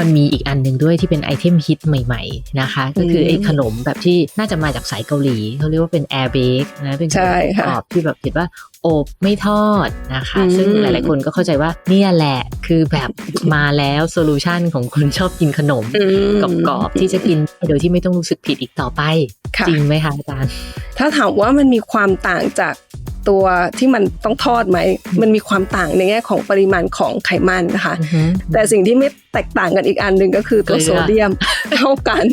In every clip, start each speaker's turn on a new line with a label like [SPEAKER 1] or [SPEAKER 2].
[SPEAKER 1] มันมีอีกอันหนึ่งด้วยที่เป็นไอเทมฮิตใหม่ๆนะคะ ก็คือไอ้ขนมแบบที่น่าจะมาจากสายเกาหลีเขาเรียกว่าเป็น air bake นะเป็นขน
[SPEAKER 2] ใช่
[SPEAKER 1] ม
[SPEAKER 2] ค่ะ
[SPEAKER 1] กรอบที่แบบเห็นว่าอบไม่ทอดนะคะ
[SPEAKER 2] อืม
[SPEAKER 1] ซึ่งหลายๆคนก็เข้าใจว่าเนี่ยแหละคือแบบมาแล้วโซลูชันของคนชอบกินขนม
[SPEAKER 2] อืม
[SPEAKER 1] กรอบๆที่จะกินโดยที่ไม่ต้องรู้สึกผิดอีกต่อไป
[SPEAKER 2] ค่ะ
[SPEAKER 1] จริงไหมคะอาจารย์
[SPEAKER 2] ถ้าถามว่ามันมีความต่างจาก ตัวที่มันต้องทอดไหม มันมีความต่างในแง่ของปริมาณของไขมันนะคะ
[SPEAKER 1] อือฮึ
[SPEAKER 2] แต่สิ่งที่ไม่แตกต่างกันอีกอันหนึ่งก็คือตัว
[SPEAKER 1] เกลือ
[SPEAKER 2] โซเดียมเท่ากัน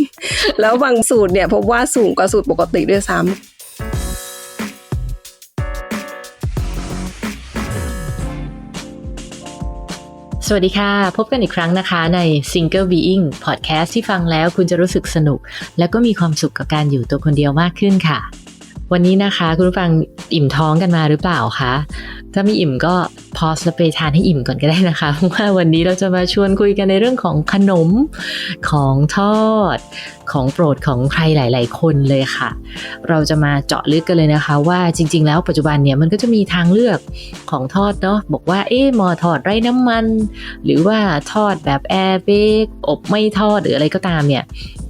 [SPEAKER 2] แล้วบางสูตรเนี่ยพบว่าสูงกว่าสูตรปกติด้วยซ้ำ
[SPEAKER 1] สวัสดีค่ะ พบกันอีกครั้งนะคะใน Single Being Podcast ที่ฟังแล้วคุณจะรู้สึกสนุก แล้วก็มีความสุขกับการอยู่ตัวคนเดียวมากขึ้นค่ะ วันนี้นะคะคุณผู้ฟังอิ่มท้องกันมาหรือเปล่าคะถ้าไม่อิ่มก็พอสแล้วไปทานให้อิ่มก่อนก็ได้นะคะเพราะว่าวันนี้เราจะมาชวนคุยกันในเรื่องของขนมของทอด ของโปรดของใครหลาย ๆ คนเลยค่ะ เราจะมาเจาะลึกกันเลยนะคะ ว่าจริง ๆ แล้วปัจจุบันเนี่ยมันก็จะมีทางเลือกของทอดเนาะบอกว่าเอ๊ะหมอทอดไร้น้ำมัน หรือว่าทอดแบบแอร์เบกอบไม่ทอดหรืออะไรก็ตามเนี่ย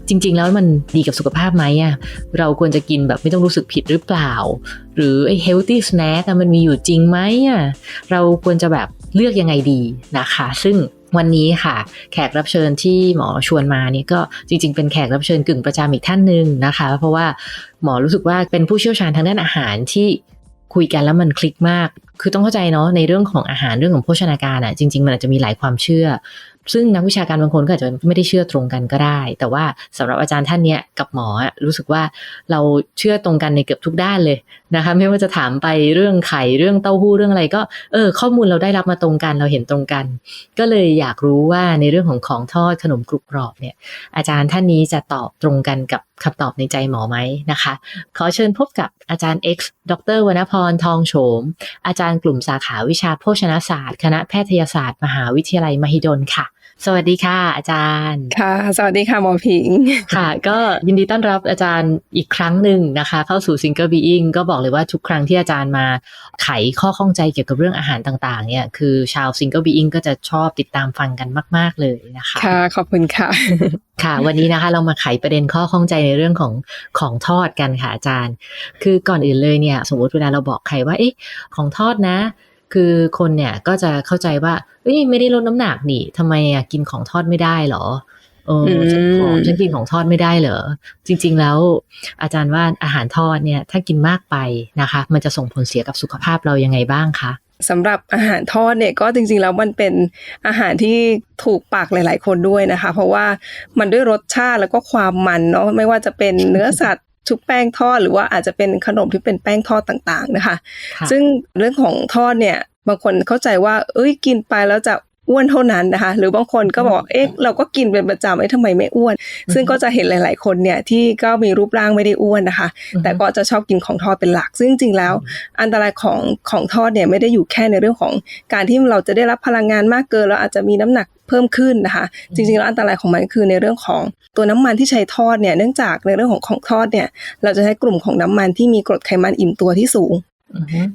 [SPEAKER 1] จริง ๆ แล้วมันดีกับสุขภาพไหมอะเราควรจะกินแบบไม่ต้องรู้สึกผิดหรือเปล่า หรือไอ้ healthy snack อะมันมีอยู่จริงไหมอะเราควรจะแบบเลือกยังไงดีนะคะ ซึ่งวันนี้ค่ะ แขกรับเชิญที่หมอชวนมาเนี่ยก็จริง ๆ เป็นแขกรับเชิญกึ่งประจำอีกท่านหนึ่งนะคะ เพราะว่าหมอรู้สึกว่าเป็นผู้เชี่ยวชาญทางด้านอาหารที่คุยกันแล้วมันคลิกมาก คือต้องเข้าใจเนาะในเรื่องของอาหารเรื่องของโภชนาการอะจริง ๆ มันอาจจะมีหลายความเชื่อ ซึ่งนักวิชาการบางคนก็อาจจะไม่ได้เชื่อตรงกันก็ได้ แต่ว่าสำหรับอาจารย์ท่านเนี้ยกับหมอรู้สึกว่าเราเชื่อตรงกันในเกือบทุกด้านเลยนะคะ ไม่ว่าจะถามไปเรื่องไข่เรื่องเต้าหู้เรื่องอะไรก็เออข้อมูลเราได้รับมาตรงกันเราเห็นตรงกัน ก็เลยอยากรู้ว่าในเรื่องของของทอดขนมกรุบกรอบเนี่ยอาจารย์ท่านนี้จะตอบตรงกันกับคำตอบในใจหมอไหมนะคะ ขอเชิญพบกับอาจารย์ X ดรวรรณพร ทองโฉม อาจารย์กลุ่มสาขาวิชาโภชนาศาสตร์ คณะแพทยศาสตร์ มหาวิทยาลัยมหิดลค่ะ สวัสดีค่ะ อาจารย์
[SPEAKER 2] ค่ะ สวัสดีค่ะหมอผิง
[SPEAKER 1] ค่ะ ก็ยินดีต้อนรับอาจารย์อีกครั้งหนึ่งนะคะ เข้าสู่ Single Being ก็บอกเลยว่าทุกครั้งที่อาจารย์มาไขข้อข้องใจเกี่ยวกับเรื่องอาหารต่างๆ เนี่ย คือชาว Single Being ก็จะชอบติดตามฟังกันมาก ๆ เลยนะคะ
[SPEAKER 2] ค่ะ ขอบคุณค่ะ
[SPEAKER 1] ค่ะ วันนี้นะคะเรามาไขประเด็นข้อข้องใจในเรื่องของของทอดกันค่ะอาจารย์ คือก่อนอื่นเลยเนี่ย สมมติเวลาเราบอกใครว่า เอ๊ะ ของทอดนะ คือคนเนี่ยก็จะเข้าใจว่าเอ้ยไม่ได้ลดน้ำหนักนี่ทำไมอะกินของทอดไม่ได้เหรอเออ
[SPEAKER 2] อืม
[SPEAKER 1] ฉันผอมฉันกินของทอดไม่ได้เหรอ จริง ๆ แล้วอาจารย์ว่าอาหารทอดเนี่ย ถ้ากินมากไปนะคะ มันจะส่งผลเสียกับสุขภาพเรายังไงบ้างคะ
[SPEAKER 2] สำหรับอาหารทอดเนี่ยก็จริง ๆ แล้วมันเป็นอาหารที่ถูกปากหลาย ๆ คนด้วยนะคะ เพราะว่ามันด้วยรสชาติแล้วก็ความมันเนาะไม่ว่าจะเป็นเนื้อสัตว์ ชุบแป้งทอดหรือว่าอาจจะเป็นขนมที่เป็นแป้งทอดต่างๆนะคะ
[SPEAKER 1] ค่ะ
[SPEAKER 2] ซึ่งเรื่องของทอดเนี่ยบางคนเข้าใจว่า เอ้ยกินไปแล้วจะ อ้วนเท่านั้นนะคะ หรือบางคนก็บอกเอ๊ะเราก็กินเป็นประจำเอ๊ะทำไมไม่อ้วน ซึ่งก็จะเห็นหลาย ๆ คนเนี่ยที่ก็มีรูปร่างไม่ได้อ้วนนะคะ แต่ก็จะชอบกินของทอดเป็นหลัก ซึ่งจริงๆแล้ว อันตรายของของทอดเนี่ยไม่ได้อยู่แค่ในเรื่องของการที่เราจะได้รับพลังงานมากเกินแล้วอาจจะมีน้ำหนักเพิ่มขึ้นนะคะ จริง ๆ แล้วอันตรายของมันคือในเรื่องของตัวน้ำมันที่ใช้ทอดเนี่ยเนื่องจากในเรื่องของของทอดเนี่ยเราจะใช้กลุ่มของน้ำมันที่มีกรดไขมันอิ่มตัวที่สูง
[SPEAKER 1] อือฮึ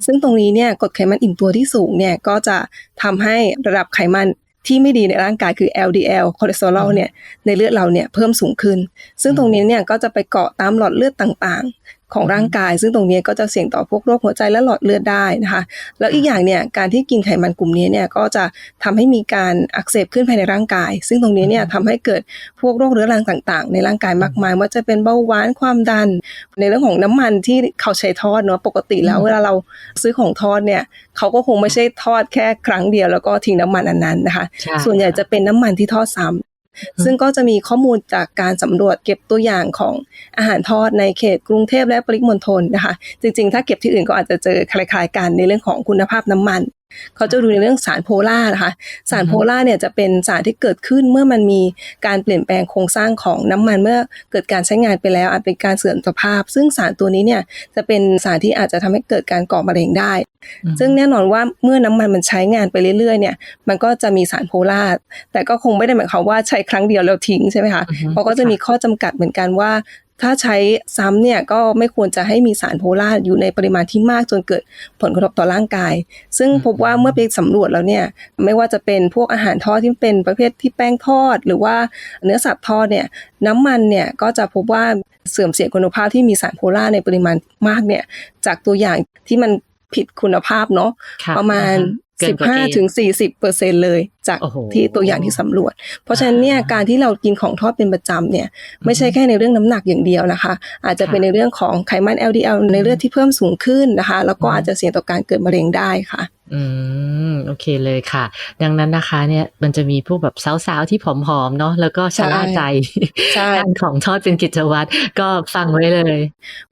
[SPEAKER 2] ซึ่งตรงนี้เนี่ยกรดไขมันอิ่มตัวที่สูงเนี่ยก็จะทำให้ระดับไขมันที่ไม่ดีในร่างกายคือ LDL คอเลสเตอรอลเนี่ยในเลือดเราเนี่ยเพิ่มสูงขึ้น ซึ่งตรงนี้เนี่ยก็จะไปเกาะตามหลอดเลือดต่างๆ ของร่างกาย ซึ่งตรงนี้ก็จะเสี่ยงต่อพวกโรคหัวใจและหลอดเลือดได้นะคะ แล้วอีกอย่างเนี่ยการที่กินไขมันกลุ่มนี้เนี่ยก็จะทำให้มีการอักเสบขึ้นภายในร่างกาย ซึ่งตรงนี้เนี่ยทำให้เกิดพวกโรคเรื้อรังต่าง ๆ ในร่างกายมากมายว่าจะเป็นเบาหวานความดัน ในเรื่องของน้ำมันที่เขาใช้ทอดเนาะปกติแล้วเวลาเราซื้อของทอดเนี่ยเขาก็คงไม่ใช่ทอดแค่ครั้งเดียวแล้วก็ทิ้งน้ำมันอันนั้นนะคะ
[SPEAKER 1] ใช่
[SPEAKER 2] ส่วนใหญ่จะเป็นน้ำมันที่ทอดซ้ำ ซึ่งก็จะมีข้อมูลจากการสำรวจเก็บตัวอย่างของอาหารทอดในเขตกรุงเทพและปริมณฑลนะคะ จริงๆ ถ้าเก็บที่อื่นก็อาจจะเจอคล้ายๆกันในเรื่องของคุณภาพน้ำมัน เขาจะดูในเรื่องสารโพล่านะคะ สารโพล่าเนี่ยจะเป็นสารที่เกิดขึ้นเมื่อมันมีการเปลี่ยนแปลงโครงสร้างของน้ำมันเมื่อเกิดการใช้งานไปแล้ว อาจเป็นการเสื่อมสภาพ ซึ่งสารตัวนี้เนี่ยจะเป็นสารที่อาจจะทำให้เกิดการก่อมะเร็งได้ ซึ่งแน่นอนว่าเมื่อน้ำมันมันใช้งานไปเรื่อยๆเนี่ยมันก็จะมีสารโพล่าแต่ก็คงไม่ได้หมายความว่าใช้ครั้งเดียวแล้วทิ้งใช่ไหมคะ
[SPEAKER 1] อือฮึ
[SPEAKER 2] เขาก็จะมีข้อจำกัดเหมือนกันว่า ถ้าใช้ซ้ำเนี่ยก็ไม่ควรจะให้มีสารโพล่าอยู่ในปริมาณที่มากจนเกิดผลกระทบต่อร่างกาย ซึ่งพบว่าเมื่อไปสำรวจแล้วเนี่ยไม่ว่าจะเป็นพวกอาหารทอดที่เป็นประเภทที่แป้งทอด หรือว่าเนื้อสัตว์ทอดเนี่ยน้ำมันเนี่ยก็จะพบว่าเสื่อมเสียคุณภาพที่มีสารโพล่าในปริมาณมากเนี่ยจากตัวอย่างที่มันผิดคุณภาพเนาะ
[SPEAKER 1] ค่ะ
[SPEAKER 2] ประมาณ
[SPEAKER 1] เกินกว่าเกณฑ์
[SPEAKER 2] 15ถึง40เปอร์เซ็นเลยจาก
[SPEAKER 1] โอ้โห
[SPEAKER 2] ที่ตัวอย่างที่สำรวจ เพราะฉะนั้นเนี่ย
[SPEAKER 1] อ่า
[SPEAKER 2] การที่เรากินของทอดเป็นประจำเนี่ยไม่ใช่แค่ในเรื่องน้ำหนักอย่างเดียวนะคะ อาจจะ
[SPEAKER 1] ค่ะ
[SPEAKER 2] เป็นในเรื่องของไขมัน LDL ในเลือดที่เพิ่มสูงขึ้นนะคะ แล้วก็
[SPEAKER 1] อืม
[SPEAKER 2] อาจจะเสี่ยงต่อการเกิดมะเร็งได้ค่ะ
[SPEAKER 1] อืมโอเคเลยค่ะ ดังนั้นนะคะเนี่ยมันจะมีพวกแบบสาวๆที่ผอมๆเนาะแล้วก็ชะล่าใจ
[SPEAKER 2] ใช่
[SPEAKER 1] ทานของทอดเป็นกิจวัตรก็ฟังไว้เลย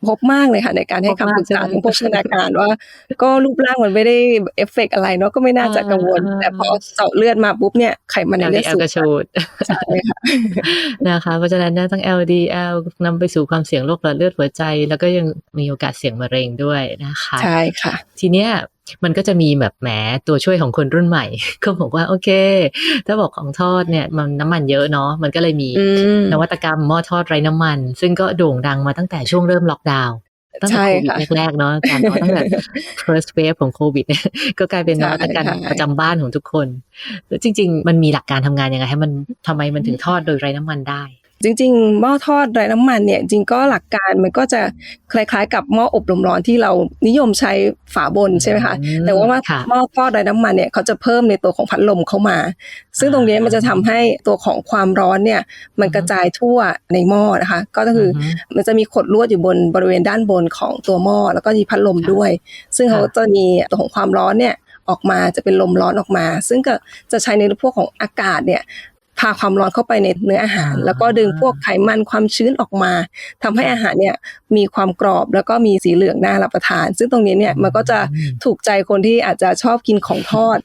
[SPEAKER 2] พบมากเลยค่ะ ในการให้
[SPEAKER 1] พบมาก
[SPEAKER 2] คำปรึกษา
[SPEAKER 1] ใช่ไหม
[SPEAKER 2] ทางโภชนาการว่า ก็รูปร่างมันไม่ได้เอฟเฟกต์อะไรเนาะก็ไม่น่าจะกังวล
[SPEAKER 1] อ่า
[SPEAKER 2] แต่พอเจาะเลือดมาปุ๊บเนี่ยไขมันในเลือด
[SPEAKER 1] LDL
[SPEAKER 2] สูง
[SPEAKER 1] กระชูด
[SPEAKER 2] ใช่ค่ะ
[SPEAKER 1] นะคะ เพราะฉะนั้นเนี่ยทั้ง LDL นำไปสู่ความเสี่ยงโรคหลอดเลือดหัวใจ แล้วก็ยังมีโอกาสเสี่ยงมะเร็งด้วยนะคะ
[SPEAKER 2] ใช่ค่ะ
[SPEAKER 1] ทีเนี้ยมันก็จะมีแบบแหมตัวช่วยของคนรุ่นใหม่ ก็บอกว่าโอเค ถ้าบอกของทอดเนี่ยมันน้ำมันเยอะเนาะมันก็เลยมี
[SPEAKER 2] อืม
[SPEAKER 1] นวัตกรรมหม้อทอดไร้น้ำมัน ซึ่งก็โด่งดังมาตั้งแต่ช่วงเริ่มล็อกดาวน์ ตั้งแต่
[SPEAKER 2] ใช่
[SPEAKER 1] โควิด
[SPEAKER 2] ค่ะ
[SPEAKER 1] แรกๆเนาะอาจารย์เนาะตั้งแต่ first wave ของโควิดเนี่ยก็กลายเป็นนวัตกรรม
[SPEAKER 2] ใช่
[SPEAKER 1] ประจำบ้านของทุกคน แล้วจริง ๆ มันมีหลักการทำงานยังไงให้มันทำไมมันถึงทอดโดยไร้น้ำมันได้
[SPEAKER 2] จริงๆหม้อทอดไร้น้ำมันเนี่ยจริงก็หลักการมันก็จะคล้ายๆ กับหม้ออบลมร้อนที่เรานิยมใช้ฝาบนใช่ไหมคะ
[SPEAKER 1] อืม
[SPEAKER 2] แต่ว่า
[SPEAKER 1] ค่ะ
[SPEAKER 2] หม้อทอดไร้น้ำมันเนี่ยเขาจะเพิ่มในตัวของพัดลมเข้ามา ซึ่งตรงนี้มันจะทำให้ตัวของความร้อนเนี่ยมันกระจายทั่วในหม้อนะคะ ก็คืออ
[SPEAKER 1] อฮึ
[SPEAKER 2] มันจะมีขดลวดอยู่บนบริเวณด้านบนของตัวหม้อแล้วก็มีพัดลม
[SPEAKER 1] ค่ะ
[SPEAKER 2] ด้วย ซึ่งเขา
[SPEAKER 1] ค่ะ
[SPEAKER 2] จะมีตัวของความร้อนเนี่ยออกมาจะเป็นลมร้อนออกมา ซึ่งก็จะใช้ในพวกของอากาศเนี่ย พาความร้อนเข้าไปในเนื้ออาหาร แล้วก็ดึงพวกไขมันความชื้นออกมาทำให้อาหารเนี่ยมีความกรอบแล้วก็มีสีเหลืองน่ารับประทาน ซึ่งตรงนี้เนี่ยมันก็จะถูกใจคนที่อาจจะชอบกินของทอด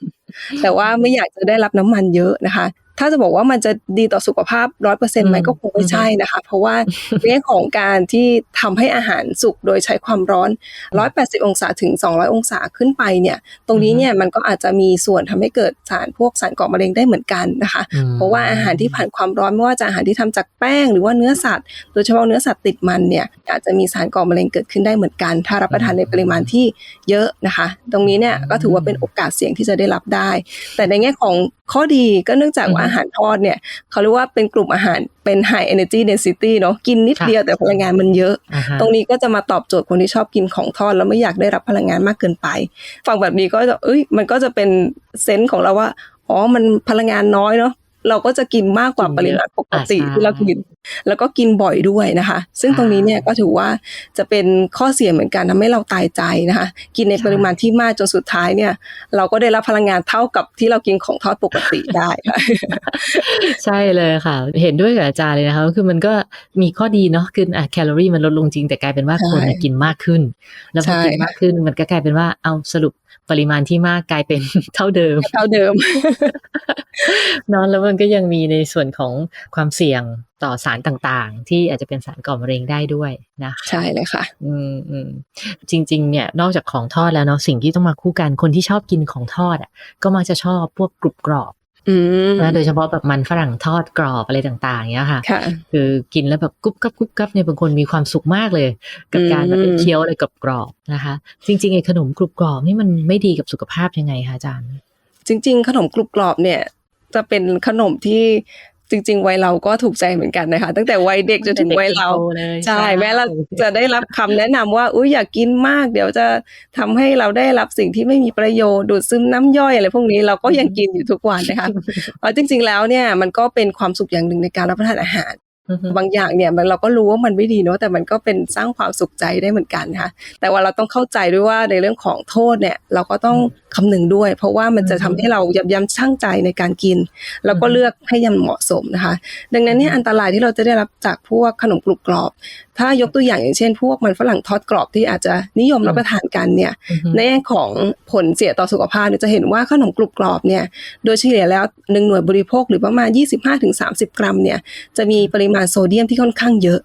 [SPEAKER 2] แต่ว่าไม่อยากจะได้รับน้ำมันเยอะนะคะ ถ้าจะบอกว่ามันจะดีต่อสุขภาพร้อยเปอร์เซ็นต์ไหม
[SPEAKER 1] อืม
[SPEAKER 2] ก็คงไม่ใช่นะคะ เพราะว่าเรื่องของการที่ทำให้อาหารสุกโดยใช้ความร้อน 180 องศาถึง 200 องศาขึ้นไปเนี่ย ตรงนี้เนี่ยมันก็อาจจะมีส่วนทำให้เกิดสารพวกสารก่อมะเร็งได้เหมือนกันนะคะ
[SPEAKER 1] อืม
[SPEAKER 2] เพราะว่าอาหารที่ผ่านความร้อนไม่ว่าจะอาหารที่ทำจากแป้งหรือว่าเนื้อสัตว์ โดยเฉพาะเนื้อสัตว์ติดมันเนี่ยอาจจะมีสารก่อมะเร็งเกิดขึ้นได้เหมือนกัน ถ้ารับประทานในปริมาณที่เยอะนะคะ ตรงนี้เนี่ยก็ถือว่าเป็นโอกาสเสี่ยงที่จะได้รับได้ แต่ในแง่ของ ข้อดีก็เนื่องจากว่า
[SPEAKER 1] อือฮึ
[SPEAKER 2] อาหารทอดเนี่ยเขาเรียกว่าเป็นกลุ่มอาหารเป็น high energy density เนาะกินนิด
[SPEAKER 1] ค่ะ
[SPEAKER 2] เดียวแต่พลังงานมันเยอะ
[SPEAKER 1] อ่าฮะ
[SPEAKER 2] ตรงนี้ก็จะมาตอบโจทย์คนที่ชอบกินของทอด แล้วไม่อยากได้รับพลังงานมากเกินไป ฟังแบบนี้ก็จะเอ้ยมันก็จะเป็นเซนส์ของเราว่าอ๋อมันพลังงานน้อยเนาะ เราก็จะกินมากกว่า
[SPEAKER 1] กิน
[SPEAKER 2] ป
[SPEAKER 1] เยอะ
[SPEAKER 2] ริมาณปกติ
[SPEAKER 1] อ่าใช่
[SPEAKER 2] ที่เรากิน แล้วก็กินบ่อยด้วยนะคะ ซึ่งตรงนี้เนี่ยก็ถือว่าจะเป็นข้อเสียเหมือนกันทำให้เราตายใจนะคะ กินในปริมาณที่มากจนสุดท้ายเนี่ย เราก็ได้รับพลังงานเท่ากับที่เรากินของทอดปกติได้ค่ะ
[SPEAKER 1] ใช่เลยค่ะ เห็นด้วยกับอาจารย์เลยนะคะคือมันก็มีข้อดีเนาะคืออะแคลอรี่มันลดลงจริงแต่กลายเป็นว่า
[SPEAKER 2] ใช่
[SPEAKER 1] คนน่ะกินมากขึ้น แล้วพอ
[SPEAKER 2] ใช่
[SPEAKER 1] กินมากขึ้นมันก็กลายเป็นว่าเอาสรุป ปริมาณที่มากกลายเป็นเท่าเดิม
[SPEAKER 2] เท่าเดิม
[SPEAKER 1] เนอะแล้วมันก็ยังมีในส่วนของความเสี่ยงต่อสารต่างๆ ที่อาจจะเป็นสารก่อมะเร็งได้ด้วยนะคะ
[SPEAKER 2] ใช่เลยค่ะ
[SPEAKER 1] อืมอืมจริง ๆ เนี่ยนอกจากของทอดแล้วเนาะสิ่งที่ต้องมาคู่กันคนที่ชอบกินของทอดอะ ก็มักจะชอบพวกกรุบกรอบ
[SPEAKER 2] อืม
[SPEAKER 1] นะโดยเฉพาะแบบมันฝรั่งทอดกรอบอะไรต่างๆเนี้ยค่ะ
[SPEAKER 2] ค่ะ
[SPEAKER 1] คือกินแล้วแบบกรุบกรับกรุบกรับเนี่ยบางคนมีความสุขมากเลย กับการแบบ
[SPEAKER 2] อืม
[SPEAKER 1] เคี้ยวอะไรกรอบๆนะคะ จริงๆไอ้ขนมกรุบกรอบนี่มันไม่ดีกับสุขภาพยังไงคะอาจารย์
[SPEAKER 2] จริง ๆ ขนมกรุบกรอบเนี่ย จะเป็นขนมที่ จริง ๆ วัยเราก็ถูกใจเหมือนกันนะคะ ตั้งแต่วัยเด็กจนถึงวัยเรา
[SPEAKER 1] เลย
[SPEAKER 2] ใช่แม้เราจะได้รับคำแนะนำว่าอุ้ยอยากกินมาก เดี๋ยวจะทำให้เราได้รับสิ่งที่ไม่มีประโยชน์ดูดซึมน้ำย่อยอะไรพวกนี้เราก็ยังกินอยู่ทุกวันนะคะเพราะจริง ๆ แล้วเนี่ยมันก็เป็นความสุขอย่างหนึ่งในการรับประทานอาหาร
[SPEAKER 1] อือฮึ
[SPEAKER 2] บางอย่างเนี่ยมันเราก็รู้ว่ามันไม่ดีเนาะแต่มันก็เป็นสร้างความสุขใจได้เหมือนกันนะคะแต่ว่าเราต้องเข้าใจด้วยว่าในเรื่องของโทษเนี่ยเราก็ต้องคำนึงด้วย เพราะว่ามันจะทำให้เรายับยั้งชั่งใจในการกิน แล้วก็เลือกให้ยังเหมาะสมนะคะ ดังนั้นเนี่ยอันตรายที่เราจะได้รับจากพวกขนมกรุบกรอบถ้ายกตัวอย่างอย่างเช่น พวกมันฝรั่งทอดกรอบที่อาจจะนิยมรับประทานกันเนี่ย
[SPEAKER 1] อือฮึ
[SPEAKER 2] ในแง่ของผลเสียต่อสุขภาพเนี่ยจะเห็นว่าขนมกรุบกรอบเนี่ยโดยเฉลี่ยแล้วหนึ่งหน่วยบริโภคหรือประมาณ 25-30 กรัมเนี่ยจะมีปริมาณโซเดียมที่ค่อนข้างเยอะ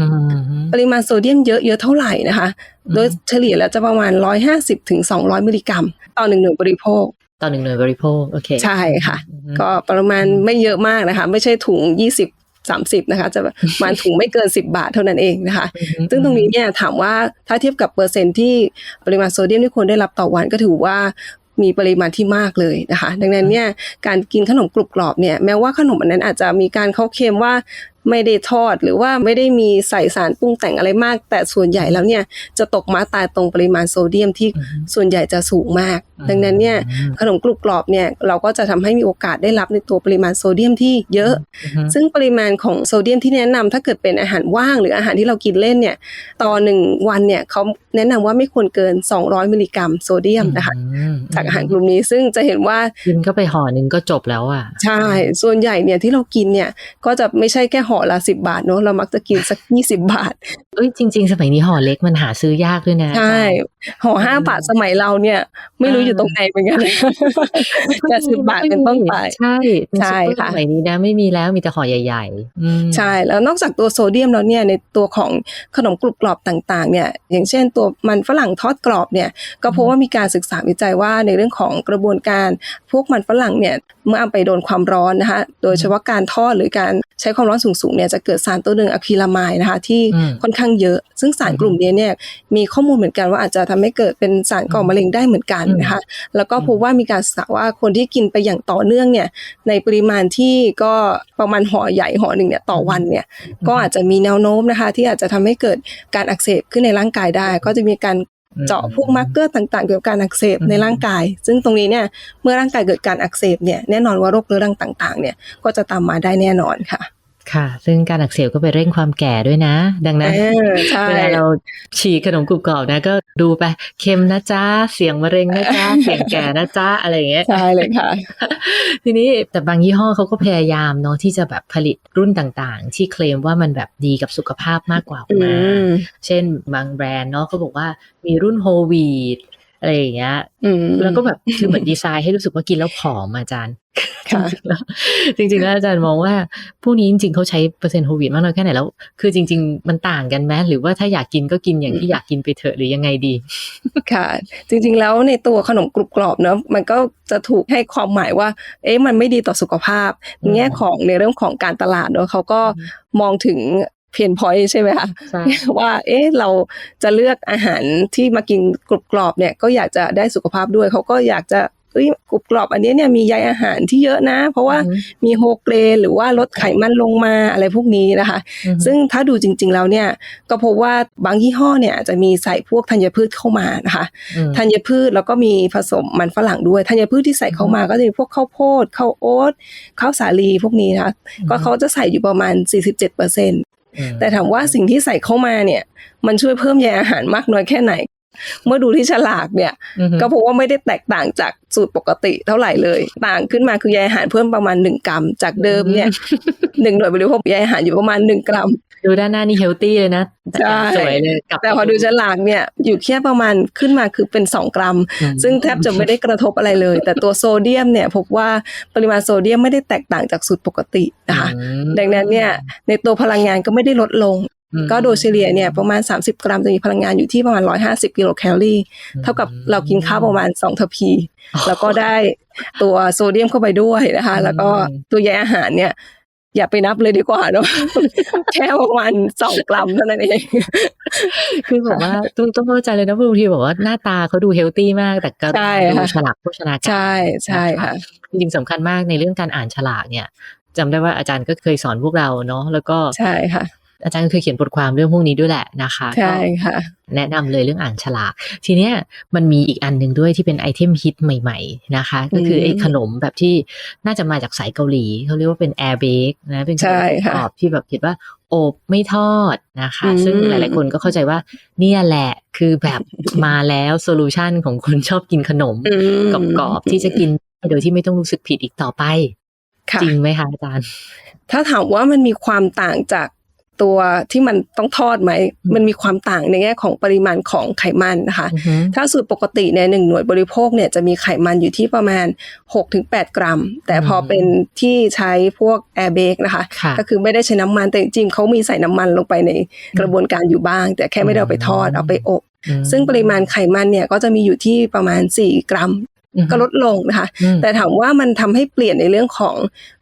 [SPEAKER 1] อืม
[SPEAKER 2] ปริมาณโซเดียมเยอะเยอะเท่าไหร่นะคะ
[SPEAKER 1] อืม
[SPEAKER 2] โดยเฉลี่ยแล้วจะประมาณ 150ถึง200 มิลลิกรัม ต่อหนึ่งหน่วยบริโภค
[SPEAKER 1] ต่อหนึ่งหน่วยบริโภค โอเค
[SPEAKER 2] ใช่ค่ะ
[SPEAKER 1] อืม
[SPEAKER 2] ก็ประมาณไม่เยอะมากนะคะ ไม่ใช่ถุง 20 30นะคะจะประมาณถุงไม่เกิน 10 บาทเท่านั้นเองนะคะ
[SPEAKER 1] อืม
[SPEAKER 2] ซึ่งตรงนี้เนี่ยถามว่าถ้าเทียบกับเปอร์เซ็นต์ที่ปริมาณโซเดียมที่ควรได้รับต่อวันก็ถือว่ามีปริมาณที่มากเลยนะคะ ดังนั้นเนี่ยการกินขนมกรุบกรอบเนี่ยแม้ว่าขนมอันนั้นอาจจะมีการเขาเคลมว่า ไม่ได้ทอดหรือว่าไม่ได้มีใส่สารปรุงแต่งอะไรมาก แต่ส่วนใหญ่แล้วเนี่ยจะตกมาตายตรงปริมาณโซเดียมที่ส่วนใหญ่จะสูงมาก ดังนั้นเนี่ย
[SPEAKER 1] อืม
[SPEAKER 2] ขนมกรุบกรอบเนี่ยเราก็จะทำให้มีโอกาสได้รับในตัวปริมาณโซเดียมที่เยอะ
[SPEAKER 1] อือฮึ
[SPEAKER 2] ซึ่งปริมาณของโซเดียมที่แนะนำถ้าเกิดเป็นอาหารว่างหรืออาหารที่เรากินเล่นเนี่ยต่อหนึ่งวันเนี่ยเขาแนะนำว่าไม่ควรเกิน 200 มิลลิกรัมโซเดียมนะคะ
[SPEAKER 1] อืม
[SPEAKER 2] จากอาหารกลุ่มนี้ซึ่งจะเห็นว่า
[SPEAKER 1] กินเข้าไปห่อหนึ่งก็จบแล้วอะ
[SPEAKER 2] ใช่ส่วนใหญ่เนี่ยที่เรากินเนี่ยก็จะไม่ใช่แค่ห่อละสิบาทเนอะเรามักจะกินสัก20บาท
[SPEAKER 1] เอ้ยจริง ๆ สมัยนี้ห่อเล็กมันหาซื้อยากด้วยนะ
[SPEAKER 2] ใช่ห่อห้าบาทสมัยเราเนี่ย ไม่รู้อยู่ตรงไหนเหมือนกันแต่สิบบาทเป็นต้นไป
[SPEAKER 1] ใช่เป็น
[SPEAKER 2] ใช่
[SPEAKER 1] ซุปเปอร์
[SPEAKER 2] ค่ะ
[SPEAKER 1] สมัยนี้นะไม่มีแล้วมีแต่ห่อใหญ่ๆอืม
[SPEAKER 2] ใช่แล้วนอกจากตัวโซเดียมแล้วเนี่ยในตัวของขนมกรุบกรอบต่างๆ เนี่ย อย่างเช่นตัวมันฝรั่งทอดกรอบเนี่ย ก็พบว่ามีการศึกษาวิจัยว่าในเรื่องของกระบวนการพวกมันฝรั่งเนี่ยเมื่อเอาไปโดนความร้อนนะคะโดยเฉพาะการทอดหรือการใช้ความร้อนสูงๆเนี่ยจะเกิดสารตัวหนึ่งอะคริลามายนะคะที่
[SPEAKER 1] อืม
[SPEAKER 2] ค่อนข้างเยอะ ซึ่งสารกลุ่มนี้เนี่ยมีข้อมูลเหมือนกันว่าอาจจะทำให้เกิดเป็นสารก่อมะเร็งได้เหมือนกันนะคะแล้วก็พบว่ามีการศึกษาว่าคนที่กินไปอย่างต่อเนื่องเนี่ยในปริมาณที่ก็ประมาณห่อใหญ่ห่อหนึ่งเนี่ยต่อวันเนี่ยก็อาจจะมีแนวโน้มนะคะ ที่อาจจะทำให้เกิดการอักเสบขึ้นในร่างกายได้ ก็จะมีการเจาะพวกมาร์กเกอร์ต่างๆ เกี่ยวกับการอักเสบในร่างกาย ซึ่งตรงนี้เนี่ยเมื่อร่างกายเกิดการอักเสบเนี่ยแน่นอนว่าโรคเรื้อรังต่าง ๆ เนี่ยก็จะตามมาได้แน่นอนค่ะ
[SPEAKER 1] ค่ะ ซึ่งการอักเสบก็ไปเร่งความแก่ด้วยนะ ดังนั้น
[SPEAKER 2] เออใช่
[SPEAKER 1] เวลาเราฉีกขนมกรุบกรอบนะ ก็ดูไปเค็มนะจ๊ะ เสียงมะเร็งนะจ๊ะ เสียงแก่นะจ๊ะ อะไรอย่างเงี้ย
[SPEAKER 2] ใช่เลยค่ะ
[SPEAKER 1] ทีนี้แต่บางยี่ห้อเขาก็พยายามเนาะที่จะแบบผลิตรุ่นต่างๆ ที่เคลมว่ามันแบบดีกับสุขภาพมากกว่าออก
[SPEAKER 2] อื
[SPEAKER 1] มา
[SPEAKER 2] ม
[SPEAKER 1] เช่นบางแบรนด์เนาะเขาบอกว่ามีรุ่นโฮวีด อะไรอย่างเงี้ย
[SPEAKER 2] อืม
[SPEAKER 1] แล้วก็แบบคือเหมือนดีไซน์ให้รู้สึกว่ากินแล้วผอมอะอาจารย์
[SPEAKER 2] ค่ะ
[SPEAKER 1] จริงๆแล้วจริงๆแล้วอาจารย์มองว่าพวกนี้จริงๆเขาใช้เปอร์เซ็นต์โฮวีดมากน้อยแค่ไหนแล้ว คือจริง ๆ มันต่างกันไหมหรือว่าถ้าอยากกินก็กินอย่างที่อยากกินไปเถอะหรือยังไงดี
[SPEAKER 2] ค่ะ จริง ๆ แล้วในตัวขนมกรุบกรอบเนอะมันก็จะถูกให้ความหมายว่า เอ๊ะมันไม่ดีต่อสุขภาพ
[SPEAKER 1] อืม
[SPEAKER 2] ในแง่ของในเรื่องของการตลาดเนอะเขาก็มองถึง เพนพอยต์ใช่ไหมคะ
[SPEAKER 1] ใช่
[SPEAKER 2] ว่า เอ๊ะเราจะเลือกอาหารที่มากินกรุบกรอบเนี่ยก็อยากจะได้สุขภาพด้วยเขาก็อยากจะเอ้ยกรุบกรอบอันนี้เนี่ยมีใยอาหารที่เยอะนะ เพราะว่า
[SPEAKER 1] อือฮึ
[SPEAKER 2] มีโฮเกรนหรือว่าลดไขมันลงมาอะไรพวกนี้นะคะ
[SPEAKER 1] อือฮึ
[SPEAKER 2] ซึ่งถ้าดูจริง ๆ แล้วเนี่ยก็พบว่าบางยี่ห้อเนี่ยอาจจะมีใส่พวกธัญพืชเข้ามานะคะ
[SPEAKER 1] อืม
[SPEAKER 2] ธัญพืชแล้วก็มีผสมมันฝรั่งด้วยธัญพืชที่ใส่เข้ามาก็จะมีพวกข้าวโพดข้าวโอ๊ตข้าวสาลีพวกนี้นะคะก็เขาจะใส่อยู่ประมาณ 47เปอร์เซ็น
[SPEAKER 1] อืม
[SPEAKER 2] แต่ถามว่าสิ่งที่ใส่เข้ามาเนี่ย มันช่วยเพิ่มใยอาหารมากน้อยแค่ไหน เมื่อดูที่ฉลากเนี่ย
[SPEAKER 1] อือฮึ
[SPEAKER 2] ก็พบว่าไม่ได้แตกต่างจากสูตรปกติเท่าไหร่เลย ต่างขึ้นมาคือใยอาหารเพิ่มประมาณ1กรัม จากเดิมเนี่ยหนึ่งหน่วยบริโภคใยอาหารอยู่ประมาณ1กรัม
[SPEAKER 1] ดูด้านหน้านี่เฮลตี้เลยนะ
[SPEAKER 2] ใช่
[SPEAKER 1] สวยเลยกลับ
[SPEAKER 2] แต่พอดูฉลากเนี่ย อยู่แค่ประมาณขึ้นมาคือเป็น 2 กรัม
[SPEAKER 1] อืม
[SPEAKER 2] ซึ่งแทบจะไม่ได้กระทบอะไรเลย แต่ตัวโซเดียมเนี่ยพบว่าปริมาณโซเดียมไม่ได้แตกต่างจากสูตรปกตินะคะ
[SPEAKER 1] อืม
[SPEAKER 2] ดังนั้นเนี่ยในตัวพลังงานก็ไม่ได้ลดลง
[SPEAKER 1] อืม
[SPEAKER 2] ก็โดยเฉลี่ยเนี่ยประมาณ 30 กรัมจะมีพลังงานอยู่ที่ประมาณ 150 กิโลแคลอรี่ เท่ากับเรากินข้าวประมาณ2ทพี แล้วก็ได้ตัวโซเดียมเข้าไปด้วยนะคะ แล้วก็ตัวใยอาหารเนี่ย อย่าไปนับเลยดีกว่าเนอะแค่ประมาณ2กรัมเท่านั้นเอง
[SPEAKER 1] คือแบบว่าต้องต้องเข้าใจเลยนะบางทีบอกว่าหน้าตาเขาดูเฮลตี้มาก แต่ก็
[SPEAKER 2] ใช่
[SPEAKER 1] ดู
[SPEAKER 2] ค่ะ
[SPEAKER 1] ฉลากโภชนาการ
[SPEAKER 2] ใช่ใช่ค่ะ
[SPEAKER 1] จริงๆสำคัญมากในเรื่องการอ่านฉลากเนี่ยจำได้ว่าอาจารย์ก็เคยสอนพวกเราเนาะแล้วก็
[SPEAKER 2] ใช่ค่ะ
[SPEAKER 1] อาจารย์ก็เคยเขียนบทความเรื่องพวกนี้ด้วยแหละนะคะ
[SPEAKER 2] ใช่
[SPEAKER 1] ก็
[SPEAKER 2] ค่ะ
[SPEAKER 1] แนะนำเลยเรื่องอ่านฉลาก ทีเนี้ยมันมีอีกอันหนึ่งด้วยที่เป็นไอเทมฮิตใหม่ๆนะคะ ก็คือไอ้
[SPEAKER 2] อืม
[SPEAKER 1] ขนมแบบที่น่าจะมาจากสายเกาหลี เขาเรียกว่าเป็นแอร์เบกนะเป็นขน
[SPEAKER 2] ใช่
[SPEAKER 1] ม
[SPEAKER 2] ค่ะ
[SPEAKER 1] กรอบที่แบบเขียนว่าโอบไม่ทอดนะคะ
[SPEAKER 2] อืม
[SPEAKER 1] ซึ่งหลายๆคนก็เข้าใจว่าเนี่ยแหละคือแบบมาแล้วโซลูชันของคนชอบกินขนม
[SPEAKER 2] อืม
[SPEAKER 1] กรอบๆที่จะกินโดยที่ไม่ต้องรู้สึกผิดอีกต่อไป
[SPEAKER 2] ค่ะ
[SPEAKER 1] จริงไหมคะอาจารย์
[SPEAKER 2] ถ้าถามว่ามันมีความต่างจาก ตัวที่มันต้องทอดไหม มันมีความต่างในแง่ของปริมาณของไขมันนะคะ
[SPEAKER 1] อือฮึ
[SPEAKER 2] ถ้าสูตรปกติเนี่ยหนึ่งหน่วยบริโภคเนี่ยจะมีไขมันอยู่ที่ประมาณ 6-8 กรัม แต่พอเป็นที่ใช้พวกแอร์เบกนะคะ
[SPEAKER 1] ค่ะ
[SPEAKER 2] ก็คือไม่ได้ใช้น้ำมันแต่จริงๆเขามีใส่น้ำมันลงไปในกระบวนการอยู่บ้าง แต่แค่ไม่ได้เอาไปทอดเอาไปอบ
[SPEAKER 1] อืม
[SPEAKER 2] ซึ่งปริมาณไขมันเนี่ยก็จะมีอยู่ที่ประมาณ 4 กรัม
[SPEAKER 1] อือฮึ
[SPEAKER 2] ก็ลดลงนะคะ
[SPEAKER 1] อืม
[SPEAKER 2] แต่ถามว่ามันทำให้เปลี่ยนในเรื่องของ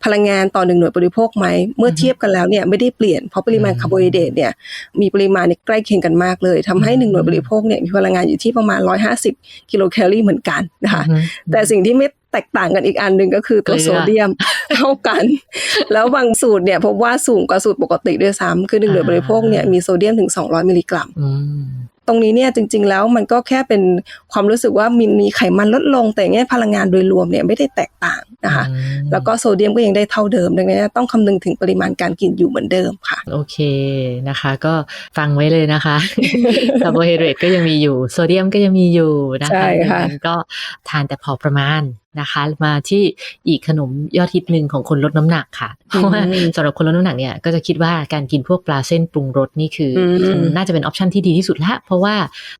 [SPEAKER 2] พลังงานต่อหนึ่งหน่วยบริโภคไหม เมื่อเทียบกันแล้วเนี่ยไม่ได้เปลี่ยน เพราะปริมาณ
[SPEAKER 1] อืม
[SPEAKER 2] คาร์โบไฮเดรตเนี่ยมีปริมาณเนี่ยใกล้เคียงกันมากเลยทำให้หนึ่งหน่วยบริโภคเนี่ยมีพลังงานอยู่ที่ประมาณ 150 กิโลแคลอรี่เหมือนกันนะคะ
[SPEAKER 1] อือฮึ
[SPEAKER 2] แต่สิ่งที่ไม่แตกต่างกันอีกอันหนึ่งก็คือตัว
[SPEAKER 1] เกลือ
[SPEAKER 2] โซเดียมเท่ากัน แล้วบางสูตรเนี่ยพบว่าสูงกว่าสูตรปกติด้วยซ้ำคือหนึ่งหน่วยบริโภคเนี่ยมีโซเดียมถึง 200 มิลลิกรัม
[SPEAKER 1] อืม
[SPEAKER 2] ตรงนี้เนี่ยจริง ๆ แล้วมันก็แค่เป็นความรู้สึกว่ามีมีไขมันลดลง แต่แง่พลังงานโดยรวมเนี่ยไม่ได้แตกต่างนะคะ
[SPEAKER 1] อืม
[SPEAKER 2] แล้วก็โซเดียมก็ยังได้เท่าเดิมดังนั้นต้องคำนึงถึงปริมาณการกินอยู่เหมือนเดิมค่ะ
[SPEAKER 1] โอเคนะคะ ก็ฟังไว้เลยนะคะคาร์โบไฮเดรตก็ยังมีอยู่ โซเดียมก็ยังมีอยู่นะคะ
[SPEAKER 2] ใช่ค่ะ
[SPEAKER 1] ดังนั้นก็ทานแต่พอประมาณ นะคะ มาที่อีกขนมยอดฮิตหนึ่งของคนลดน้ำหนักค่ะ เพราะว่าสำหรับคนลดน้ำหนักเนี่ยก็จะคิดว่าการกินพวกปลาเส้นปรุงรสนี่คืออ
[SPEAKER 2] ม
[SPEAKER 1] น่าจะเป็นออปชันที่ดีที่สุดละ เพราะว่า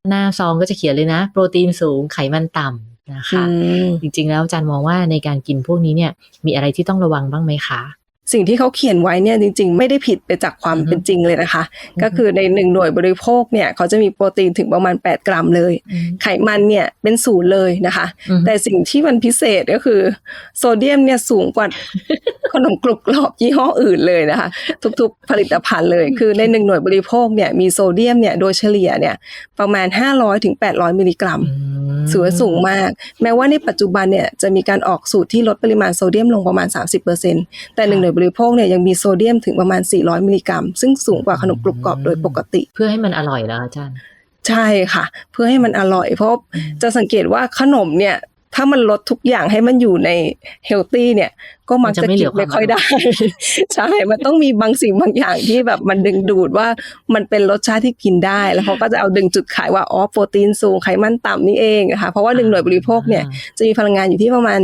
[SPEAKER 1] หน้าซองก็จะเขียนเลยนะ โปรตีนสูงไขมันต่ำนะคะ
[SPEAKER 2] อืม
[SPEAKER 1] จริงๆแล้วอาจารย์มองว่าในการกินพวกนี้เนี่ยมีอะไรที่ต้องระวังบ้างไหมคะ
[SPEAKER 2] สิ่งที่เขาเขียนไว้เนี่ยจริง ๆ ไม่ได้ผิดไปจากความ
[SPEAKER 1] อือฮึ
[SPEAKER 2] เป็นจริงเลยนะคะ
[SPEAKER 1] อือฮึ
[SPEAKER 2] ก็คือในหนึ่งหน่วยบริโภคเนี่ยเขาจะมีโปรตีนถึงประมาณ 8 กรัมเลย ไขมันเนี่ยเป็นศูนย์เลยนะคะ
[SPEAKER 1] อืม
[SPEAKER 2] แต่สิ่งที่มันพิเศษก็คือโซเดียมเนี่ยสูงกว่าขนมกรุบกรอบยี่ห้ออื่นเลยนะคะ ทุกๆผลิตภัณฑ์เลย คือในหนึ่งหน่วยบริโภคเนี่ยมีโซเดียมเนี่ยโดยเฉลี่ยเนี่ยประมาณ 500ถึง800 มิลลิกรัม สูงสูงมาก แม้ว่าในปัจจุบันเนี่ยจะมีการออกสูตรที่ลดปริมาณโซเดียมลงประมาณ 30%แต่หนึ่งหน่วยบริโภคเนี่ยยังมีโซเดียมถึงประมาณ 400 มิลลิกรัม ซึ่งสูงกว่าขนมกรุบกรอบโดยปกติ
[SPEAKER 1] เพื่อให้มันอร่อยแล้วอาจารย์
[SPEAKER 2] ใช่ค่ะ เพื่อให้มันอร่อยเพราะจะสังเกตว่าขนมเนี่ย ถ้ามันลดทุกอย่างให้มันอยู่ในเฮลตี้เนี่ย ก็มัก
[SPEAKER 1] มันจะ
[SPEAKER 2] จะ
[SPEAKER 1] ไม่เหลื
[SPEAKER 2] กิ
[SPEAKER 1] อน
[SPEAKER 2] ไม่ค่อย
[SPEAKER 1] ความอร่
[SPEAKER 2] ได้ ใช่ มันต้องมีบางสิ่งบางอย่างที่แบบมันดึงดูดว่ามันเป็นรสชาติที่กินได้ แล้วเขาก็จะเอาดึงจุดขายว่าอ๋อโปรตีนสูงไขมันต่ำนี่เองนะคะเพราะว่าหนึ่งหน่วยบริโภคเนี่ยจะมีพลังงานอยู่ที่ประมาณ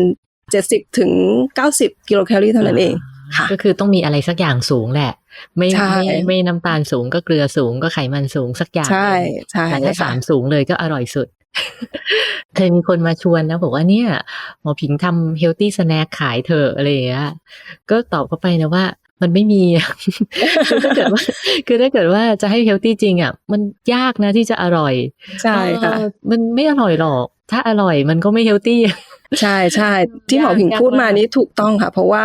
[SPEAKER 2] 70ถึง90 กิโลแคลอรี่เท่านั้นเองค่ะ
[SPEAKER 1] ก็คือต้องมีอะไรสักอย่างสูงแหละ ไม่
[SPEAKER 2] ใช่
[SPEAKER 1] ไม่ไม่น้ำตาลสูงก็เกลือสูงก็ไขมันสูงสักอย่าง
[SPEAKER 2] ใช่ใช่
[SPEAKER 1] แต่ถ้า
[SPEAKER 2] ค่ะ
[SPEAKER 1] สามสูงเลยก็อร่อยสุด เคยมีคนมาชวนนะ บอกว่าเนี่ย หมอผิงทำเฮลตี้สแน็คขายเถอะอะไรอย่างเงี้ยก็ตอบเข้าไปนะว่ามันไม่มีคือถ้าเกิดว่า คือถ้าเกิดว่าจะให้เฮลตี้จริงอะ มันยากนะที่จะอร่อย
[SPEAKER 2] ใช่ค่ะ
[SPEAKER 1] เออมันไม่อร่อยหรอก ถ้าอร่อยมันก็ไม่เฮลตี้
[SPEAKER 2] ใช่ใช่ที่หมอผิง
[SPEAKER 1] ยาก
[SPEAKER 2] พูดมามา
[SPEAKER 1] ก
[SPEAKER 2] นี้ถูกต้องค่ะ เพราะว่า